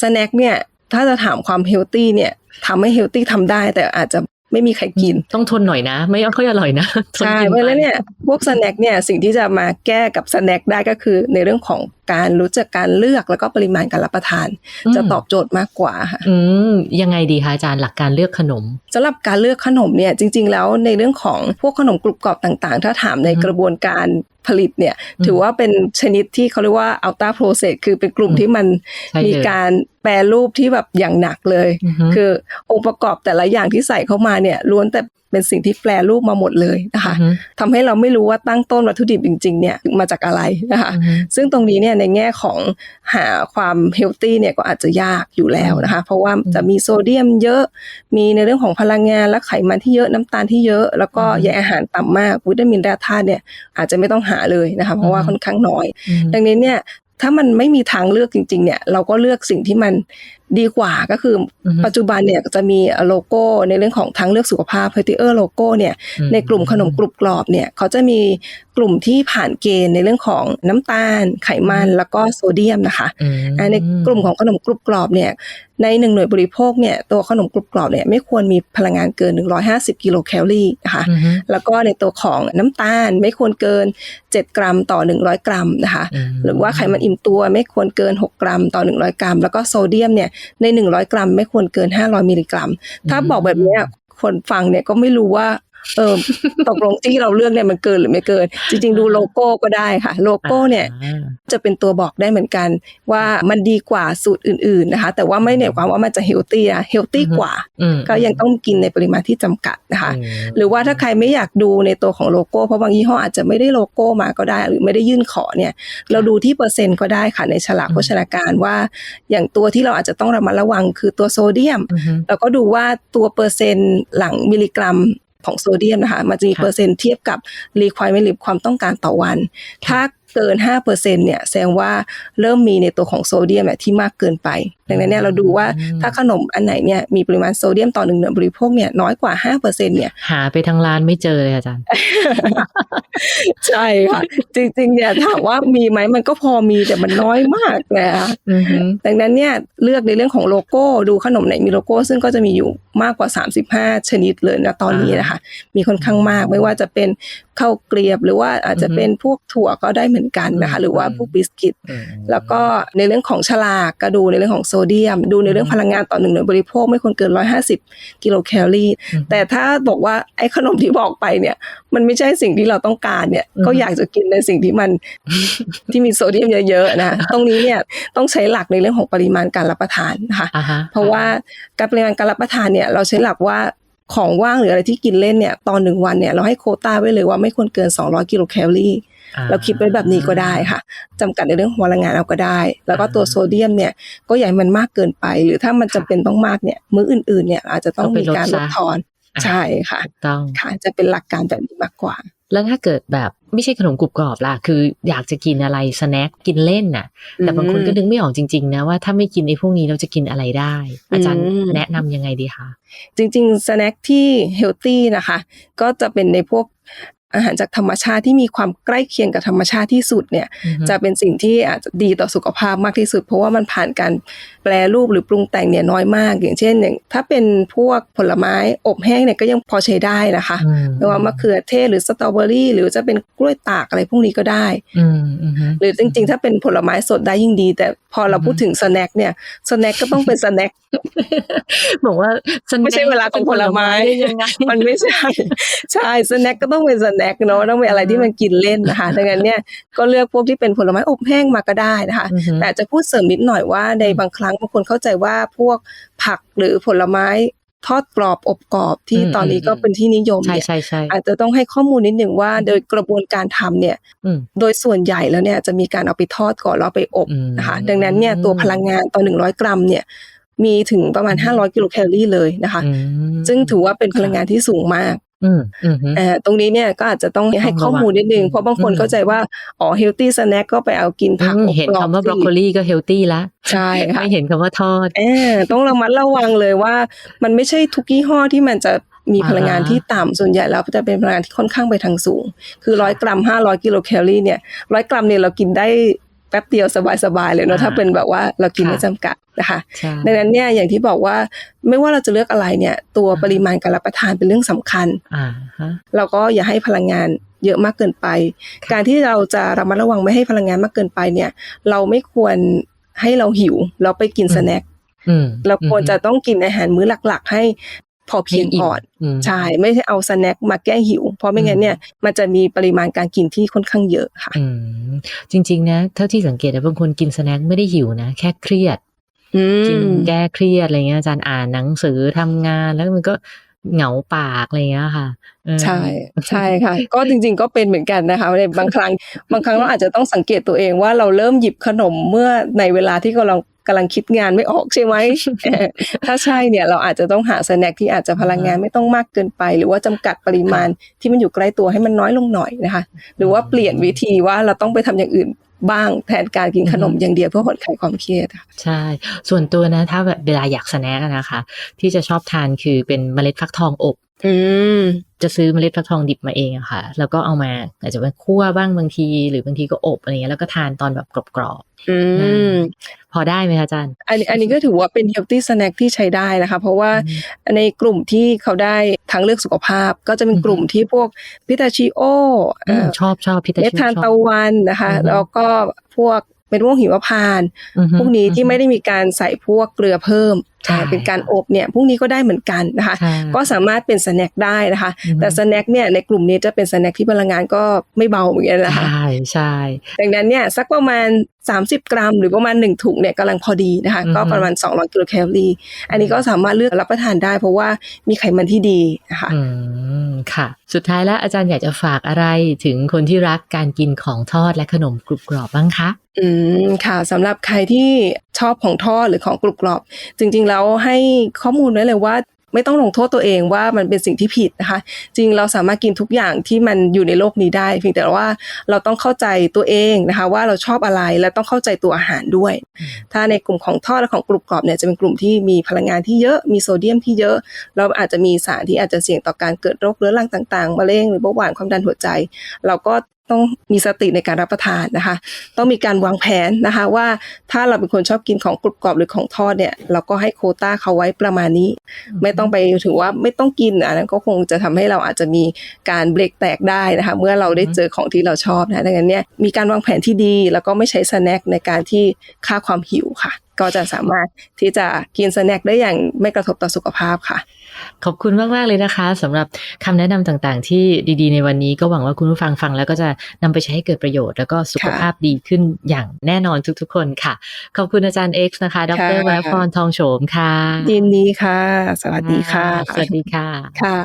[SPEAKER 2] สแน็คเนี่ย ถ้าจะถามความเฮลตี้เนี่ยทำให้เฮลตี้ทำได้ แต่อาจจะ ไม่มีใครกิน
[SPEAKER 1] ต้องทนหน่อยนะ ไม่ค่อยอร่อยนะทน
[SPEAKER 2] ใช่
[SPEAKER 1] กิน
[SPEAKER 2] เพราะฉะนั้น
[SPEAKER 1] ไป
[SPEAKER 2] เนี่ยพวกสแน็คเนี่ยสิ่งที่จะมาแก้กับสแน็คได้ก็คือในเรื่องของการรู้จักการเลือกแล้วก็ปริมาณการรับประทาน จะตอบโจทย์มากกว่าค่ะ
[SPEAKER 1] อืมยังไงดีคะอาจารย์หลักการเลือกขนม
[SPEAKER 2] สำหรับการเลือกขนมเนี่ยจริง ๆ แล้วในเรื่องของพวกขนมกรุบกรอบต่างๆ ถ้าถามใน
[SPEAKER 1] อืม
[SPEAKER 2] กระบวนการ ผลิตเนี่ย
[SPEAKER 1] อืม
[SPEAKER 2] ถือว่าเป็นชนิดที่เขาเรียกว่าอัลต้าโปรเซสคือเป็นกลุ่ม
[SPEAKER 1] อืม
[SPEAKER 2] ที่มัน
[SPEAKER 1] ใช่เลย
[SPEAKER 2] มีการแปรรูปที่แบบอย่างหนักเลย
[SPEAKER 1] อือฮึ
[SPEAKER 2] คือองค์ประกอบแต่ละอย่างที่ใส่เข้ามาเนี่ยล้วนแต่เป็นสิ่งที่แปรรูปมาหมดเลยนะคะ
[SPEAKER 1] อือฮึ
[SPEAKER 2] ทำให้เราไม่รู้ว่าตั้งต้นวัตถุดิบจริงๆเนี่ยมาจากอะไรนะคะ
[SPEAKER 1] อือฮึ
[SPEAKER 2] ซึ่งตรงนี้เนี่ยในแง่ของหาความเฮลตี้เนี่ยก็อาจจะยากอยู่แล้วนะคะเพราะว่าจะมีโซเดียมเยอะ มีในเรื่องของพลังงานและไขมันที่เยอะน้ำตาลที่เยอะ แล้วก็
[SPEAKER 1] อืม
[SPEAKER 2] ใยอาหารต่ำมากวิตามินแร่ธาตุเนี่ยอาจจะไม่ต้องหาเลยนะคะเพราะว่า
[SPEAKER 1] อืม
[SPEAKER 2] ค่อนข้างน้อย
[SPEAKER 1] อืม
[SPEAKER 2] ดังนี้เนี่ยถ้ามันไม่มีทางเลือกจริงๆเนี่ยเราก็เลือกสิ่งที่มันดีกว่าก็คืออ
[SPEAKER 1] อฮึ
[SPEAKER 2] ปัจจุบันเนี่ยจะมีโลโก้ในเรื่องของทางเลือกสุขภาพ Healthier โลโก้เนี่ย
[SPEAKER 1] อืม
[SPEAKER 2] ในกลุ่มขนมกรุบกรอบเนี่ยเขาจะมีกลุ่มที่ผ่านเกณฑ์ในเรื่องของน้ำตาล ไขมันแล้วก็โซเดียมนะคะ
[SPEAKER 1] อืม
[SPEAKER 2] อ่าในกลุ่มของขนมกรุบกรอบเนี่ยในหนึ่งหน่วยบริโภคเนี่ยตัวขนมกรุบกรอบเนี่ยไม่ควรมีพลังงานเกิน 150 กิโลแคลอรี่นะคะ
[SPEAKER 1] อือฮึ
[SPEAKER 2] แล้วก็ในตัวของน้ำตาลไม่ควรเกิน 7 กรัมต่อ 100 กรัมนะคะ
[SPEAKER 1] ม
[SPEAKER 2] หรือว่าไขมันอิ่มตัวไม่ควรเกิน 6 กรัมต่อ 100 กรัม แล้วก็โซเดียมเนี่ยใน 100 กรัม ไม่ควรเกิน 500 มิลลิกรัม ถ้าบอกแบบเนี้ยคนฟังเนี่ยก็ไม่รู้ว่า เออตกลงที่เราเลือกเนี่ยมันเกินหรือไม่เกิน จริง ๆ ดูโลโก้ก็ได้ค่ะ โลโก้เนี่ย
[SPEAKER 1] อ่า
[SPEAKER 2] จะเป็นตัวบอกได้เหมือนกันว่ามันดีกว่าสูตรอื่นๆนะคะ แต่ว่าไม่ได้หมายความว่ามันจะเฮลตี้อะเฮลตี้กว่า
[SPEAKER 1] อืม
[SPEAKER 2] ก็ยังต้องกินในปริมาณที่จำกัดนะคะ
[SPEAKER 1] อืม
[SPEAKER 2] หรือว่าถ้าใครไม่อยากดูในตัวของโลโก้เพราะบางยี่ห้ออาจจะไม่ได้โลโก้มาก็ได้ หรือไม่ได้ยื่นขอเนี่ย เราดูที่เปอร์เซ็นต์ก็ได้ค่ะในฉลาก
[SPEAKER 1] อืม
[SPEAKER 2] โภชนาการว่า อย่างตัวที่เราอาจจะต้องระมัดระวังคือตัวโซเดียม
[SPEAKER 1] อือฮึ
[SPEAKER 2] แล้วก็ดูว่าตัวเปอร์เซ็นต์หลังมิลลิกรัม ของโซเดียมนะคะ มันจะมี
[SPEAKER 1] ค่ะ
[SPEAKER 2] เปอร์เซ็นต์เทียบกับรีคว i เม n หรือความต้องการต่อวัน ถ้า เกิน5%เนี่ยแสดงว่าเริ่มมีในตัวของโซเดียมเนี่ยที่มากเกินไป ดังนั้นเนี่ยเราดูว่า
[SPEAKER 1] อืม
[SPEAKER 2] ถ้าขนมอันไหนเนี่ยมีปริมาณโซเดียมต่อหนึ่งเดือนบริโภคเนี่ยน้อยกว่า5%เนี่ย
[SPEAKER 1] หาไปทางร้านไม่เจอเลยอาจารย์
[SPEAKER 2] ใช่ค่ะ จริงๆเนี่ยถามว่ามีไหมมันก็พอมีแต่มันน้อยมากนะคะ
[SPEAKER 1] อือฮึ
[SPEAKER 2] ดังนั้นเนี่ยเลือกในเรื่องของโลโก้ดูขนมไหนมีโลโก้ ซึ่งก็จะมีอยู่มากกว่า 35 ชนิดเลยนะตอนนี้นะคะมีค่อนข้างมากไม่ว่าจะเป็น ข้าวเกลียบ หรือว่าอาจจะเป็นพวกถั่วก็ได้เหมือนกันนะคะหรือว่าพวกบิสกิต
[SPEAKER 1] อืม
[SPEAKER 2] แล้วก็ในเรื่องของฉลากก็ดูในเรื่องของโซเดียม ดูในเรื่องพลังงานต่อหนึ่งหน่วยบริโภคไม่ควรเกิน 150 กิโลแคลอรี่
[SPEAKER 1] อืม
[SPEAKER 2] แต่ถ้าบอกว่าไอ้ขนมที่บอกไปเนี่ย มันไม่ใช่สิ่งที่เราต้องการเนี่ย
[SPEAKER 1] อืม
[SPEAKER 2] ก็อยากจะกินในสิ่งที่มันที่มีโซเดียมเยอะๆนะตรงนี้เนี่ยต้องใช้หลักในเรื่องของปริมาณการรับประทานนะคะ
[SPEAKER 1] อ่าฮะ
[SPEAKER 2] เพราะว่าการปริมาณการรับประทานเนี่ยเราใช้หลักว่า ของว่างหรืออะไรที่กินเล่นเนี่ยตอนหนึ่งวันเนี่ยเราให้โควต้าไว้เลยว่าไม่ควรเกิน 200 กิโลแคลอรี่
[SPEAKER 1] อ่
[SPEAKER 2] เราคิดไว้แบบนี้ก็ได้ค่ะจำกัดในเรื่องของพลังงานเอาก็ได้ แล้วก็ตัวโซเดียมเนี่ยก็อย่าให้มันมากเกินไป หรือถ้ามันจำเป็นต้องมากเนี่ยมื้ออื่นๆเนี่ยอาจจะต้องมีการลดทอน
[SPEAKER 1] อะ
[SPEAKER 2] ใช่ค่ะ
[SPEAKER 1] ถูกต้อง
[SPEAKER 2] ค่ะจะเป็นหลักการแบบนี้มากกว่า
[SPEAKER 1] แล้วถ้าเกิดแบบ ไม่ใช่ขนมกรุบกรอบล่ะ คืออยากจะกินอะไรสแน็คกินเล่นน่ะ แต่บางคนก็นึกไม่ออกจริง ๆ นะ ว่าถ้าไม่กินไอ้พวกนี้เราจะกินอะไรได้ อาจารย์
[SPEAKER 2] อืม
[SPEAKER 1] แนะนำยังไงดีคะ
[SPEAKER 2] จริงๆสแน็คที่เฮลตี้นะคะ ก็จะเป็นในพวก อาหารจากธรรมชาติที่มีความใกล้เคียงกับธรรมชาติที่สุดเนี่ย
[SPEAKER 1] อือฮึ
[SPEAKER 2] จะเป็นสิ่งที่อาจจะดีต่อสุขภาพมากที่สุด เพราะว่ามันผ่านการแปรรูปหรือปรุงแต่งเนี่ยน้อยมาก อย่างเช่นอย่างถ้าเป็นพวกผลไม้อบแห้งเนี่ยก็ยังพอใช้ได้นะคะ
[SPEAKER 1] อื
[SPEAKER 2] ไม่ว่ามะเขือเทศหรือสตรอเบอรี่ หรือจะเป็นกล้วยตากอะไรพวกนี้ก็ได้
[SPEAKER 1] อืมอืมฮึ
[SPEAKER 2] หรือจริงๆ ถ้าเป็นผลไม้สดได้ยิ่งดี แต่พ อเรา
[SPEAKER 1] อือฮึ
[SPEAKER 2] พูดถึงสแน็คเนี่ยสแน็คก็ต้องเป็นสแน็ค
[SPEAKER 1] บอกว่าสแน็ค
[SPEAKER 2] ไม่ใช่เวลาของผลไม้
[SPEAKER 1] ได้ยังไง
[SPEAKER 2] มันไม่ใช่ใช่สแน็คก็ต้องเป็นสแน็คเนาะต้องเป็นอะไรที่มันกินเล่นนะคะดังนั้นเนี่ยก็เลือกพวกที่เป็นผลไม้อบแห้งมาก็ได้นะคะ
[SPEAKER 1] อือฮึ
[SPEAKER 2] แต่จะพูดเสริมนิดหน่อยว่าในบางครั้งบางคนเข้าใจว่าพวกผักหรือผลไม้ ทอดกรอบอบกรอบที่
[SPEAKER 1] อืม
[SPEAKER 2] ตอนนี้ก็
[SPEAKER 1] อืม
[SPEAKER 2] เป็นที่นิยม
[SPEAKER 1] ใช่
[SPEAKER 2] เนี่ย
[SPEAKER 1] ใช่ใช่
[SPEAKER 2] อาจจะต้องให้ข้อมูลนิดหนึ่งว่าโดยกระบวนการทำเนี่ย
[SPEAKER 1] อืม
[SPEAKER 2] โดยส่วนใหญ่แล้วเนี่ยจะมีการเอาไปทอดก่อนแล้วเอาไปอบ
[SPEAKER 1] อืม
[SPEAKER 2] นะคะดังนั้นเนี่ยตัวพลังงานต่อ100กรัมเนี่ยมีถึงประมาณ 500 กิโลแคลอรี่เลยนะคะ
[SPEAKER 1] อืม
[SPEAKER 2] ซึ่งถือว่าเป็นพลังงานที่สูงมาก
[SPEAKER 1] อืมอืมฮึ
[SPEAKER 2] เอ่อ ตรงนี้เนี่ยก็อาจจะต้องให้ข้อมูลนิดนึง เพราะบางคน
[SPEAKER 1] อืม
[SPEAKER 2] เข้าใจว่า อ๋อเฮลตี้สแน็คก็ไปเอากินผัก
[SPEAKER 1] อืม
[SPEAKER 2] อบ
[SPEAKER 1] เห็น
[SPEAKER 2] กรอบ
[SPEAKER 1] คำว่าบรอกโคลีก็เฮลตี้ละ
[SPEAKER 2] ใช่ค่ะ
[SPEAKER 1] ไม่เห็นคำว่าทอด
[SPEAKER 2] เออต้องระมัดระวังเลยว่า มันไม่ใช่ทุกยี่ห้อที่มันจะมีพลังงาน
[SPEAKER 1] อ่าฮะ
[SPEAKER 2] ที่ต่ำส่วนใหญ่แล้วจะเป็นพลังงานที่ค่อนข้างไปทางสูง คือร้อยกรัมห้าร้อยกิโลแคลอรี่เนี่ยร้อยกรัมเนี่ยเรากินได้ แป๊บเดียวสบายๆเลยเนาะถ้าเป็นแบบว่าเรากินไม่จำกัดนะคะ
[SPEAKER 1] ใช่
[SPEAKER 2] ดังนั้นเนี่ยอย่างที่บอกว่าไม่ว่าเราจะเลือกอะไรเนี่ย ตัวปริมาณการรับประทานเป็นเรื่องสำคัญ
[SPEAKER 1] อ่าฮะ
[SPEAKER 2] เราก็อย่าให้พลังงานเยอะมากเกินไป
[SPEAKER 1] ค่ะ
[SPEAKER 2] การที่เราจะระมัดระวังไม่ให้พลังงานมากเกินไปเนี่ย เราไม่ควรให้เราหิว เราไปกินสแน็ค
[SPEAKER 1] อืม
[SPEAKER 2] เราควรจะต้องกินอาหารมื้อหลัก ๆ ให้ พอเพียงก่อน
[SPEAKER 1] ม
[SPEAKER 2] ใช่ไม่ใช่เอาสแน็คมาแก้หิว เพราะไม่งั้นเนี่ยมันจะมีปริมาณการกินที่ค่อนข้างเยอะค่ะ
[SPEAKER 1] อืมจริง ๆ นะ เท่าที่สังเกตนะบางคนกินสแน็คไม่ได้หิวนะ แค่เครียด
[SPEAKER 2] อื
[SPEAKER 1] กิน
[SPEAKER 2] ม
[SPEAKER 1] แก้เครียดอะไรเงี้ยอาจารย์อ่านหนังสือทำงานแล้วมันก็เหงาปากอะไรเงี้ยค่ะเออ
[SPEAKER 2] ใช่ใช่ค่ะ ก็จริง ๆ ก็เป็นเหมือนกันนะคะในบางครั้งบางครั้งเราอาจจะต้องสังเกตตัวเองว่าเราเริ่มหยิบขนมเมื่อในเวลาที่กำลัง กำลังคิดงานไม่ออกใช่ไหมเออถ้าใช่เนี่ยเราอาจจะต้องหาสแน็คที่อาจจะพลังงานไม่ต้องมากเกินไป หรือว่าจำกัดปริมาณที่มันอยู่ใกล้ตัวให้มันน้อยลงหน่อยนะคะ หรือว่าเปลี่ยนวิธีว่าเราต้องไปทำอย่างอื่นบ้างแทนการกินขนมอย่างเดียวเพื่อผ่อนคลายความเครียดค่ะ
[SPEAKER 1] ใช่ ส่วนตัวนะ ถ้าแบบเวลาอยากสแน็คอะนะคะ ที่จะชอบทานคือเป็นเมล็ดฟักทองอบ
[SPEAKER 2] อืม
[SPEAKER 1] จะซื้อเมล็ดฟักทองดิบมาเองอะค่ะ แล้วก็เอามาอาจจะเป็นคั่วบ้างบางที หรือบางทีก็อบอะไรเงี้ยแล้วก็ทานตอนแบบกรอบ
[SPEAKER 2] อืม
[SPEAKER 1] ๆพอได้ไหมคะอาจารย์
[SPEAKER 2] อันนี้อันนี้ก็ถือว่าเป็น healthy snack ที่ใช้ได้นะคะ เพราะว่า
[SPEAKER 1] อืม
[SPEAKER 2] ในกลุ่มที่เขาได้ทางเลือกสุขภาพ ก็จะเป็น
[SPEAKER 1] อือฮึ
[SPEAKER 2] กลุ่มที่พวกพิตาชิโอ
[SPEAKER 1] อืมชอบชอบพี่ตา
[SPEAKER 2] เม็ด
[SPEAKER 1] ชิว
[SPEAKER 2] ทาน
[SPEAKER 1] ชอบ
[SPEAKER 2] ตะวันนะคะ
[SPEAKER 1] อือฮึ
[SPEAKER 2] แล้วก็พวกเม็ดม่วงหิมพานต์
[SPEAKER 1] อือฮึ
[SPEAKER 2] พวกนี้ที่
[SPEAKER 1] อือฮึ
[SPEAKER 2] ไม่ได้มีการใส่พวกเกลือเพิ่ม
[SPEAKER 1] ใช่
[SPEAKER 2] เป็นการอบเนี่ยพวกนี้ก็ได้เหมือนกันนะคะ
[SPEAKER 1] ค่ะ
[SPEAKER 2] ก็สามารถเป็นสแน็คได้นะคะ
[SPEAKER 1] อือฮึ
[SPEAKER 2] แต่สแน็คเนี่ยในกลุ่มนี้จะเป็นสแน็คที่พลังงานก็ไม่เบาเหมือนกันนะคะ
[SPEAKER 1] ใช่ใช่
[SPEAKER 2] ดังนั้นเนี่ยสักประมาณ 30 กรัม หรือประมาณ 1 ถุงเนี่ยกำลังพอดีนะคะ
[SPEAKER 1] อือฮึ
[SPEAKER 2] ก็ประมาณ 200กิโลแคลอรี่ อันนี้ก็สามารถเลือกรับประทานได้ เพราะว่ามีไขมันที่ดีนะคะ
[SPEAKER 1] อืมค่ะ สุดท้ายแล้วอาจารย์อยากจะฝากอะไรถึงคนที่รักการกินของทอดและขนมกรุบกรอบบ้างคะ
[SPEAKER 2] อืมค่ะสำหรับใครที่ชอบของทอดหรือของกรุบกรอบ จริงๆแล้วให้ข้อมูลไว้เลยว่าไม่ต้องลงโทษตัวเองว่ามันเป็นสิ่งที่ผิดนะคะ จริงเราสามารถกินทุกอย่างที่มันอยู่ในโลกนี้ได้ เพียงแต่ว่าเราต้องเข้าใจตัวเองนะคะ ว่าเราชอบอะไรและต้องเข้าใจตัวอาหารด้วย ถ้าในกลุ่มของทอดและของกรุบกรอบเนี่ยจะเป็นกลุ่มที่มีพลังงานที่เยอะมีโซเดียมที่เยอะ เราอาจจะมีสารที่อาจจะเสี่ยงต่อการเกิดโรคเรื้อรังต่างๆมะเร็งหรือเบาหวานความดันหัวใจ เราก็ ต้องมีสติในการรับประทานนะคะ ต้องมีการวางแผนนะคะ ว่าถ้าเราเป็นคนชอบกินของกรุบกรอบหรือของทอดเนี่ย เราก็ให้โควต้าเขาไว้ประมาณนี้ ไม่ต้องไปถือว่าไม่ต้องกินอันนั้นก็คงจะทำให้เราอาจจะมีการเบรกแตกได้นะคะ เมื่อเราได้เจอของที่เราชอบนะดังนั้นเนี่ยมีการวางแผนที่ดีแล้วก็ไม่ใช้สแน็คในการที่ฆ่าความหิวค่ะ ก็จะสามารถที่จะกินสแน็คได้อย่างไม่กระทบต่อสุขภาพค่ะ
[SPEAKER 1] ขอบคุณมากๆเลยนะคะสำหรับคำแนะนำต่างๆ ที่ดีๆ ในวันนี้ก็หวังว่าคุณผู้ฟังฟังแล้วก็จะนำไปใช้ให้เกิดประโยชน์ แล้วก็สุขภาพดีขึ้นอย่างแน่นอนทุกๆ คนค่ะ ขอบคุณอาจารย์ X นะคะ ดร
[SPEAKER 2] ค่ะ
[SPEAKER 1] วรพรทองโฉมค่ะ
[SPEAKER 2] ยินดีค่ะ สวัสดีค่ะ
[SPEAKER 1] สวัสดีค่ะ
[SPEAKER 2] ค่ะ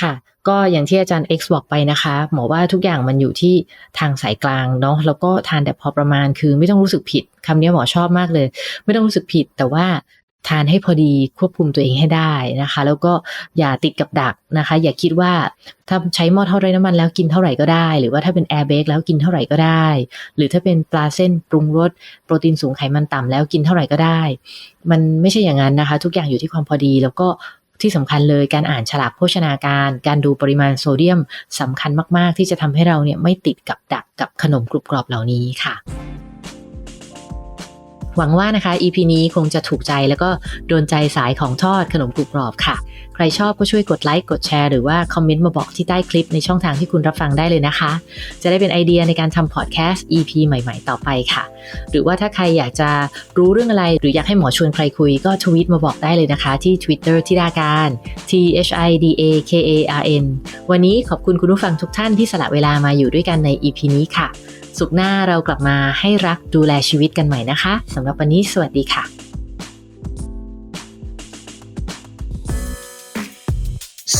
[SPEAKER 1] ค่ะก็อย่างที่อาจารย์ X บอกไปนะคะ หมอว่าทุกอย่างมันอยู่ที่ทางสายกลางเนาะแล้วก็ทานแต่พอประมาณคือไม่ต้องรู้สึกผิดคำนี้หมอชอบมากเลย ไม่ต้องรู้สึกผิดแต่ว่า ทานให้พอดีควบคุมตัวเองให้ได้นะคะ แล้วก็อย่าติดกับดักนะคะ อย่าคิดว่าถ้าใช้หม้อทอดไร้น้ำมันแล้วกินเท่าไหร่ก็ได้ หรือว่าถ้าเป็นแอร์เบกแล้วกินเท่าไหร่ก็ได้ หรือถ้าเป็นปลาเส้นปรุงรสโปรตีนสูงไขมันต่ำแล้วกินเท่าไหร่ก็ได้ มันไม่ใช่อย่างนั้นนะคะ ทุกอย่างอยู่ที่ความพอดีแล้วก็ที่สำคัญเลยการอ่านฉลากโภชนาการ การดูปริมาณโซเดียมสำคัญมาก ๆ ที่จะทำให้เราเนี่ยไม่ติดกับดักกับขนมกรุบกรอบเหล่านี้ค่ะ หวังว่านะคะ EP นี้คงจะถูกใจแล้วก็โดนใจสายของทอดขนมกรุบกรอบค่ะ ใครชอบก็ช่วยกดไลค์กดแชร์หรือว่าคอมเมนต์มาบอกที่ใต้คลิปในช่องทางที่คุณรับฟังได้เลยนะคะ จะได้เป็นไอเดียในการทำพอดแคสต์ EP ใหม่ๆ ต่อไปค่ะ หรือว่าถ้าใครอยากจะรู้เรื่องอะไร หรืออยากให้หมอชวนใครคุยก็ทวีตมาบอกได้เลยนะคะที่ Twitter ที่ดาการ T H I D A K A R N วันนี้ขอบคุณคุณผู้ฟังทุกท่านที่สละเวลามาอยู่ด้วยกันใน EP นี้ค่ะ สุขหน้าเรากลับมาให้รักดูแลชีวิตกันใหม่นะคะสำหรับวันนี้สวัสดีค่ะ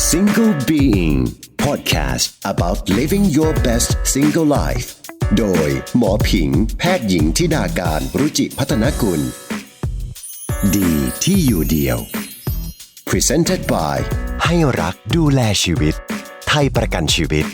[SPEAKER 3] Single Being Podcast about living your best single life โดยหมอผิง แพทย์หญิงทิดาการรุจิพัฒนกุล ดีที่อยู่เดียว Presented by
[SPEAKER 4] ให้รักดูแลชีวิต ไทยประกันชีวิต